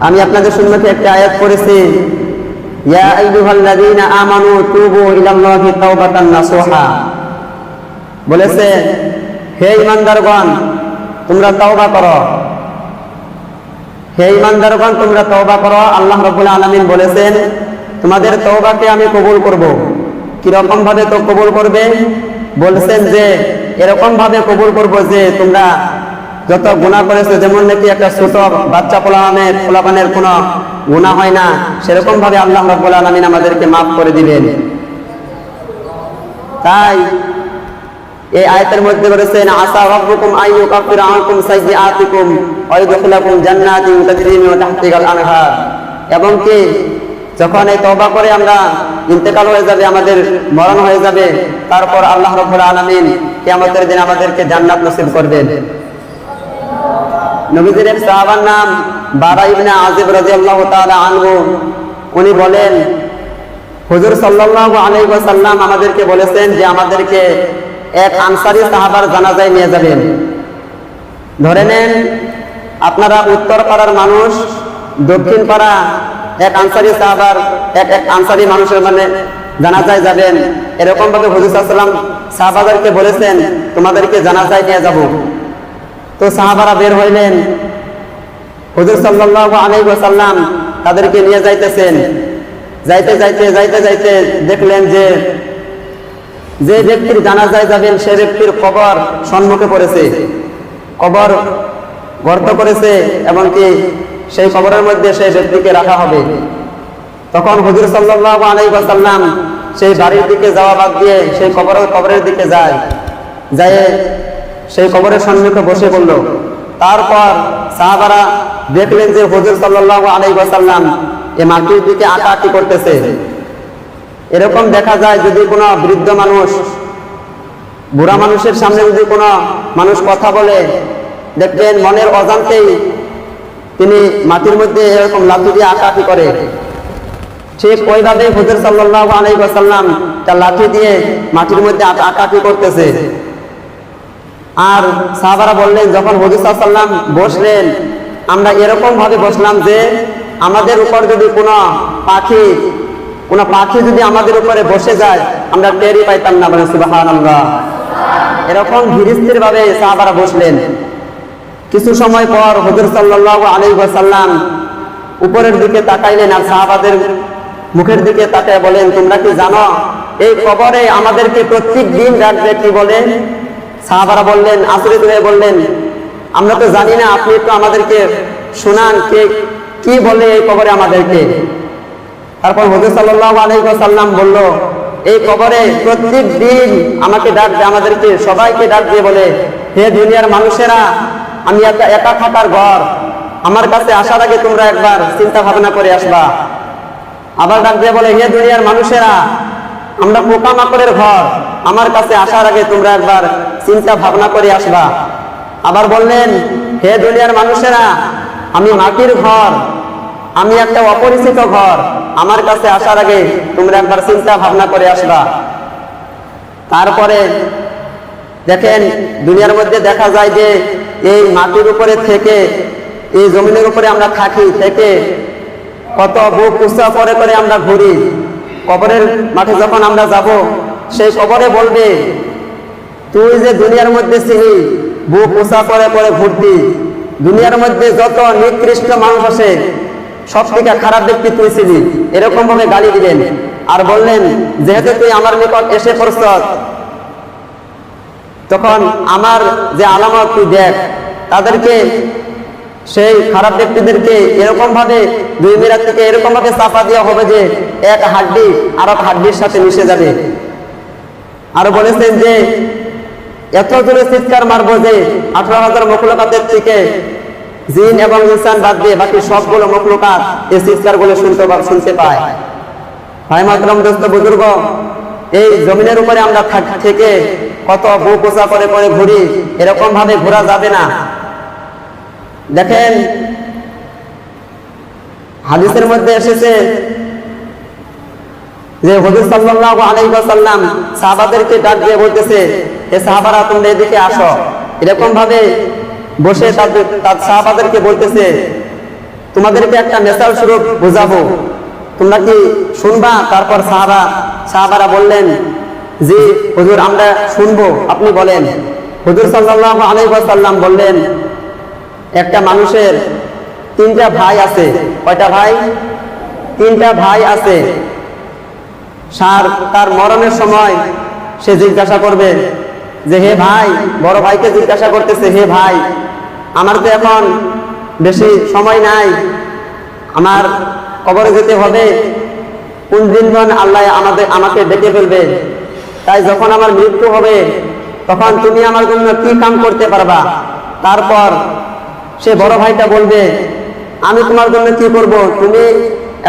আমি আপনাদের সম্মুখে একটা আয়াত করেছি ইয়া আইয়ুহাল্লাযীনা আমানু তুবু ইলাল্লাহি তাওবাতান নাসুহা। বলেছে, হে ইমানদারগণ তোমরা তওবা করো। হে ইমানদারগণ তোমরা তওবা করো। আল্লাহ রাব্বুল আলামিন বলেছেন, তোমাদের তওবাকে আমি কবুল করব। কীরকম ভাবে তো কবুল করবে বলছেন যে এরকম ভাবে কবুল করব যে, তোমরা যত গুনাহ করেছ, যেমন নাকি একটা ছোট বাচ্চা পোলাপানের পোলাপানের কোনো গুনাহ হয় না সেরকম ভাবে আল্লাহ রাব্বুল আলামিন আমাদেরকে মাফ করে দিবেন। তাই এই আয়াতের মধ্যে বলেছেন রাব্বুকুম আইয়ু কাফিরা আনকুম ওয়া জান্নাতিন তাজরি মিন তাহতিহাল আনহার। এবং কি, যখন এই তওবা করে আমরা ইন্তেকাল হয়ে যাবে, আমাদের মরণ হয়ে যাবে, তারপর আল্লাহ রাব্বুল আলামিন কিয়ামতের দিন আমাদেরকে জান্নাত নসিব করবেন। নবীদের সাহাবার নাম বারা ইবনে আজিব রাদিয়াল্লাহু তাআলা আনহু। উনি বলেন, হুজুর সাল্লাল্লাহু আলাইহি ওয়াসাল্লাম আমাদেরকে বলেছেন যে আমাদেরকে এক আনসারী সাহাবার জানাজায় নিয়ে যাবেন। ধরে নেন, আপনারা উত্তর পাড়ার মানুষ, দক্ষিণ পাড়া এক আনসারী সাহাবার, এক এক আনসারী মানুষের মানে জানাজায় যাবেন। এরকম ভাবে হুজুর সাল্লাম সাহাবাদেরকে বলেছেন, তোমাদেরকে জানাজায় নিয়ে যাব। তো সাহাবারা বের হইলেন। হুজুর ওয়াসাল্লাম তাদেরকে নিয়ে যাইতেছেন। যাইতে যাইতে যাইতে যাইতে দেখলেন যে যে ব্যক্তির জানাজায় যাবেন, সে ব্যক্তির কবর সম্মুখে পড়েছে। কবর গর্ত করেছে, এমনকি সেই কবরের মধ্যে সেই ব্যক্তিকে রাখা হবে। তখন হুজুর সাল্লাল্লাহু আলাইহি সেই বাড়ির দিকে যাওয়া বাদ দিয়ে সেই কবরের কবরের দিকে যায়। যায় সেই কবরের সম্মুখে বসে পড়ল। তারপর সাহাবারা দেখলেন যে হুজুর সাল্লাল্লাহু আলাইহি ওয়াসাল্লাম এ মাটির দিকে আঁকাআঁকি করতেছে। এরকম দেখা যায় যদি কোনো বৃদ্ধ মানুষ, বুড়া মানুষের সামনে যদি কোনো মানুষ কথা বলে, দেখবেন মনের অজান্তেই তিনি মাটির মধ্যে এরকম লাঠি দিয়ে আঁকাআঁকি করে। ঠিক ওইভাবে হুজুর সাল্লাল্লাহু আলাইহি ওয়াসাল্লাম তার লাঠি দিয়ে মাটির মধ্যে আঁকাআঁকি করতেছে। আর সাহাবারা বললেন, যখন হুজুর সাল্লাম বসলেন, আমরা এরকম ভাবে বসলাম যে, আমাদের উপর যদি কোনো পাখি কোনো পাখি যদি আমাদের উপরে বসে যায়, আমরা টেরি পাইতাম না মানে সুবাহান আমরা এরকম ধীরস্থির ভাবে সাহাবারা বসলেন। কিছু সময় পর হুজুর সাল্লাহ আলী সাল্লাম উপরের দিকে তাকাইলেন আর সাহাবাদের মুখের দিকে তাকায় বলেন, তোমরা কি জানো, এই কবরে আমাদেরকে প্রত্যেক দিন ডাকবে কি বলে? সাহাবারা বললেন আশ্রিত হয়ে বললেন, আমরা তো জানি না, আপনি একটু আমাদেরকে শোনান কে কি বলে এই কবরে আমাদেরকে। তারপর হুজুর আলাইসাল্লাম বলল, এই কবরে প্রত্যেক দিন আমাকে ডাক দিয়ে আমাদেরকে, সবাইকে ডাক দিয়ে বলে, হে দুনিয়ার মানুষেরা, আমি একা একা থাকার ঘর, আমার কাছে আসার আগে তোমরা একবার চিন্তা ভাবনা করে আসবা। আবার ডাক দিয়ে বলে, হে দুনিয়ার মানুষেরা, আমরা পোকামাকড়ের ঘর, আমার কাছে আসার আগে তোমরা একবার চিন্তা ভাবনা করে আসবা। আবার বললেন, হে দুনিয়ার মানুষেরা, আমি মাটির ঘর, আমি একটা অপরিচিত ঘর। আমার কাছে আসার আগে তোমরা একবার চিন্তা ভাবনা করে আসবা। তারপরে দেখেন, দুনিয়ার মধ্যে দেখা যায় যে এই মাটির উপরে থেকে, এই জমিনের উপরে আমরা থাকি, থেকে কত বুক উৎসাহ করে করে আমরা ঘুরি। কবরের মাঠে যখন আমরা যাব, সেই কবরে বলবে তুই যে দুনিয়ার মধ্যে ছিলি, বুক উঁচা করে করে ঘুরতি। দুনিয়ার মধ্যে যত নিকৃষ্ট মানুষ আসে, সব থেকে খারাপ ব্যক্তি তুই ছিলি। এরকম ভাবে গালি দিলেন আর বললেন, যেহেতু তুই আমার নিকট এসে পড়ছ, তখন আমার যে আলামত তুই দেখ। তাদেরকে, সেই খারাপ ব্যক্তিদেরকে এরকম ভাবে দুই মিরাত থেকে এরকম ভাবে চাপা দেওয়া হবে যে এক হাড্ডি আর এক হাড্ডির সাথে মিশে যাবে। আর বলেছেন যে এত জোরে চিৎকার মারবো যে আঠারো হাজার মকলকাতের থেকে জিন এবং ইনসান বাদ দিয়ে বাকি সবগুলো মকলকাত এই চিৎকারগুলো শুনতে শুনতে পায়। ভাই মাতরম দোস্ত, বুজুর্গ, এই জমিনের উপরে আমরা থেকে কত বুক উঁচা করে করে ঘুরি এরকম ভাবে ঘোরা যাবে না। দেখেন, হাদিসের মধ্যে এসেছে যে হুজুর সাল্লাল্লাহু আলাইহি ওয়াসাল্লাম সাহাবাদেরকে ডাক দিয়ে বলতেছে এ সাহাবারা তোমরা এদিকে আসো। এরকম ভাবে বসে তাদের তার সাহাবাদেরকে বলতেছে, তোমাদেরকে একটা মেসাল স্বরূপ বোঝাবো। তোমরা কি শুনবা? তারপর সাহাবা সাহাবারা বললেন যে হুজুর, আমরা শুনব। আপনি বলেন। হুজুর সাল্লাল্লাহু আলাইহি ওয়াসাল্লাম বললেন, একটা মানুষের তিনটা ভাই আছে। কয়টা ভাই? তিনটা ভাই আছে। সার তার মরণের সময় সে জিজ্ঞাসা করবে যে হে ভাই, বড় ভাইকে জিজ্ঞাসা করতেছে, হে ভাই, আমার তো এখন বেশি সময় নাই, আমার কবরে যেতে হবে, কোন দিন জন আল্লাহ আমাদের, আমাকে ডেকে ফেলবে? তাই যখন আমার মৃত্যু হবে, তখন তুমি আমার জন্য কি কাম করতে পারবা? তারপর সে বড় ভাইটা বলবে, আমি তোমার জন্য কি করব? তুমি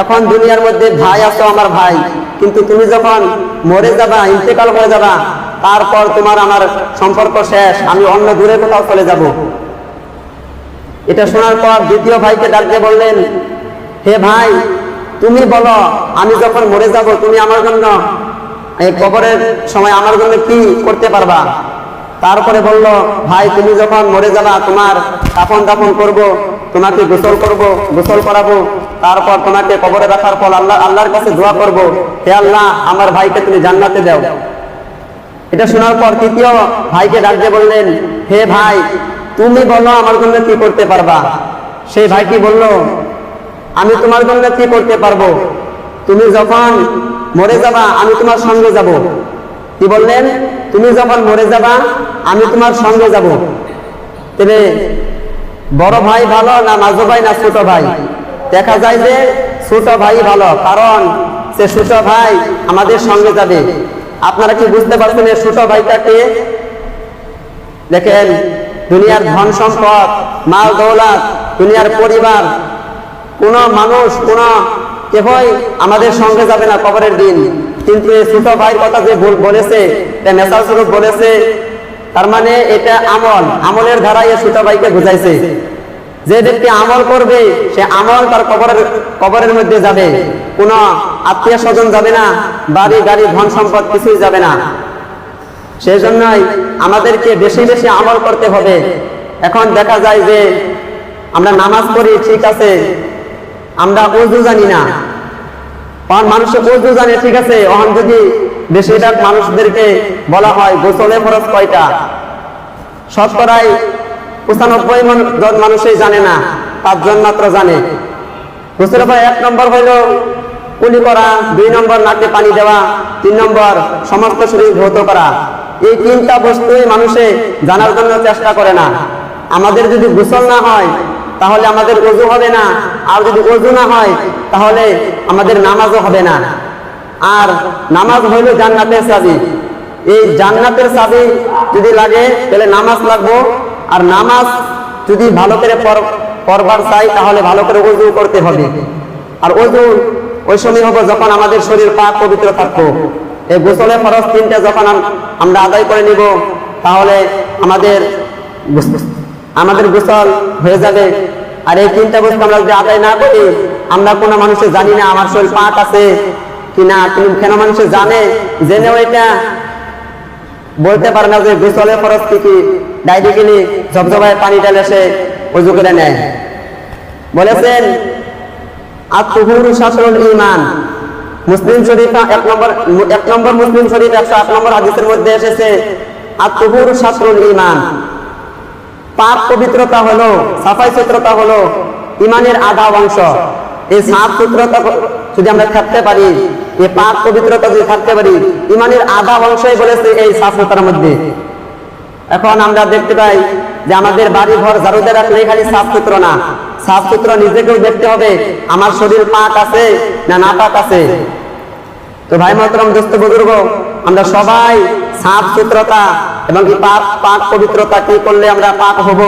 এখন দুনিয়ার মধ্যে ভাই আছো আমার ভাই, কিন্তু তুমি যখন মরে যাবা, ইন্তেকাল হয়ে যাবা তারপর তোমার আমার সম্পর্ক শেষ, আমি অন্য দূরে কোথাও চলে যাব। এটা শোনার পর দ্বিতীয় ভাইকে ডাকতে বললেন, হে ভাই, তুমি বলো, আমি যখন মরে যাব, তুমি আমার জন্য এই কবরের সময় আমার জন্য কি করতে পারবা? তারপরে বলল, ভাই, তুমি যখন মরে যাবা, তোমার কাপন দাপন করব, তোমাকে গোসল করব, গোসল করাবো, তারপর তোমাকে কবরে রাখার পর আল্লাহ, আল্লাহর কাছে দোয়া করব, হে আল্লাহ, আমার ভাইকে তুমি জান্নাতে দাও। এটা শোনার পর তৃতীয় ভাইকে ডাকতে বললেন, হে ভাই, তুমি বলো আমার জন্য কি করতে পারবা? সেই ভাইটি বলল, আমি তোমার জন্য কি করতে পারব? তুমি যখন মরে যাবা, আমি তোমার সঙ্গে যাব। কি বললেন, তুমি যখন মরে যাবা, আমি তোমার সঙ্গে যাব। তবে বড় ভাই ভালো না মাঝো ভাই না ছোট ভাই? দেখা যায় যে ছোট ভাই ভালো, কারণ সে ছোট ভাই আমাদের সঙ্গে যাবে। আপনারা কি বুঝতে পারছেন এই ছোট ভাইটাকে? দেখেন, দুনিয়ার ধন সম্পদ, মাল দৌলাত, দুনিয়ার পরিবার, কোন মানুষ, কোন কেহই আমাদের সঙ্গে যাবে না কবরের দিন। কিন্তু এই ছোট ভাইয়ের কথা যে বল- বলেছে মেসাল স্বরূপ বলেছে, তার মানে এটা আমল। আমলের ধারায় এই ছোট ভাইকে বুঝাইছে। যে ব্যক্তি আমল করবে, সে আমল তার কবরের কবরের মধ্যে যাবে। কোন আত্মীয় স্বজন যাবে না, বাড়ি, গাড়ি, ধন সম্পদ কিছুই যাবে না। সেই জন্যই আমাদেরকে বেশি বেশি আমল করতে হবে। এখন দেখা যায় যে আমরা নামাজ পড়ি, ঠিক আছে, আমরা অজু জানি না। মানুষের অজু জানে, ঠিক আছে অহন যদি বেশিরভাগ মানুষদেরকে বলা হয়, গোসলে ফরজ কয়টা? শতকরাই পঁচানব্বই জন মানুষই জানে না, পাঁচজন মাত্র জানে। পর এক নম্বর হইল কুলি করা, দুই নম্বর নাকে পানি দেওয়া, তিন নম্বর সমস্ত শরীর ধৌত করা। এই তিনটা বস্তুই মানুষে জানার জন্য চেষ্টা করে না। আমাদের যদি গোসল না হয়, তাহলে আমাদের অজু হবে না। আর যদি অজু না হয়, তাহলে আমাদের নামাজও হবে না। আর নামাজ হইল জান্নাতের চাবি। এই জান্নাতের চাবি যদি লাগে, তাহলে নামাজ লাগবো। আর নামাজ যদি ভালো করে পড়বার চাই, তাহলে ভালো করে অজু করতে হবে। আর অজু ওই সময় হব যখন আমাদের শরীর পাক পবিত্র থাকব। এই গোসলের ফরজ তিনটা যখন আমরা আদায় করে নিব, তাহলে আমাদের আমাদের গোসল হয়ে যাবে। আর এই তিনটা বস্তু আমরা যদি আদায় না করি, আমরা কোনো মানুষের জানি না আমার শরীর পাক আছে কি না কেন মানুষে জানে? জেনেও এটা বলতে পারে না যে গোসলের ফরজ কি কি ডাইরেক্টলি ঝপঝপায় পানি ঢালে সে অজু করে নেয়। বলেছেন, আত্মহুরু শাসরুল ইমান। মুসলিম শরীফ এক নম্বর এক নম্বর মুসলিম শরীফ একশো আট নম্বর হাদিসের মধ্যে এসেছে, আত্মহুরু শাসরুল ইমান। পাপ পবিত্রতা হলো, সাফাই সুত্রতা হলো ইমানের আধা অংশ। এই সাফ সুত্রতা যদি আমরা থাকতে পারি, এই পাপ পবিত্রতা যদি থাকতে পারি, ইমানের আধা অংশই বলেছে এই সাফ সুতরার মধ্যে। এখন আমরা দেখতে পাই যে আমাদের বাড়ি ঘর ঝাড়ুতে রাখলে খালি সাফ সুত্র না। সাফ সুত্র নিজেকেও দেখতে হবে, আমার শরীর পাক আছে না না পাক আছে। তো ভাই মহতরম দোস্ত বুজুর্গ, আমরা সবাই সাফ সুত্রতা এবং কি পাক পাক পবিত্রতা কি করলে আমরা পাক হব,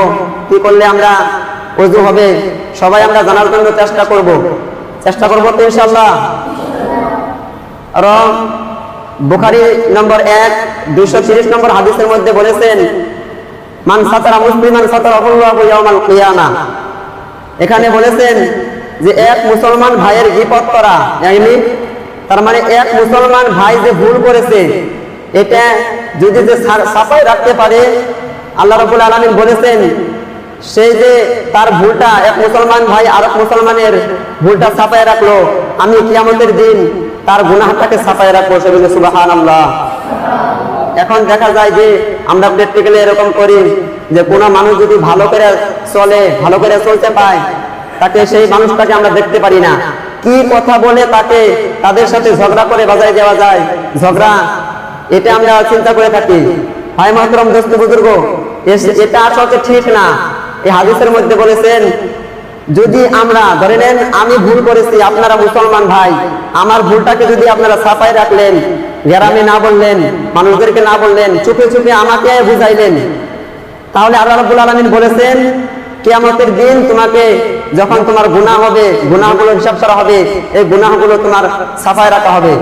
কি করলে আমরা অজু হবে, সবাই আমরা জানার জন্য চেষ্টা করব। চেষ্টা করব তো ইনশাল্লাহ এবং বুখারি নম্বর এক, দুইশো তিরিশ নম্বর হাদিসের মধ্যে বলেছেন, মান সাতারা মুসলিমান সাতারা ইয়াউমাল কিয়ামা। এখানে বলেছেন যে এক মুসলমান ভাইয়ের বিপদ করা যায়নি তার মানে এক মুসলমান ভাই যে ভুল করেছে, এটা যদি যে সাফাই রাখতে পারে, আল্লাহ রবুল আলমিন বলেছেন, সেই যে তার ভুলটা এক মুসলমান ভাই আর মুসলমানের ভুলটা ছাপায় রাখল, আমি কিয়ামতের দিন তার গুনাহটাকে ছাপায় রাখব সেগুলো সুবাহান আল্লাহ এখন দেখা যায় যে আমরা প্র্যাকটিক্যালি এরকম করি যে কোনো মানুষ যদি ভালো করে চলে, ভালো করে চলতে পায়, তাকে সেই মানুষটাকে আমরা দেখতে পারি না। কি কথা বলে তাকে তাদের সাথে ঝগড়া করে বাজায় দেওয়া যায়? ঝগড়া, এটা আমরা চিন্তা করে থাকি। ভাই মহতরম দোস্ত বুজুর্গ এটা আসলে ঠিক না। এই হাদিসের মধ্যে বলেছেন যদি আমরা, ধরে নেন, আমি ভুল করেছি, আপনারা মুসলমান ভাই, আমার ভুলটাকে যদি আপনারা ছাপাই রাখলেন, গ্রামে না বললেন, মানুষদেরকে না বললেন, চুপে চুপে আমাকে বুঝাইলেন, তাহলে আল্লাহ রাব্বুল আলামিন বলেছেন, কিয়ামতের দিন তোমাকে যখন তোমার গুনাহ হবে গুনাহগুলো হিসাব করা হবে, এই গুনাহগুলো তোমার ছাপায় রাখা হবে।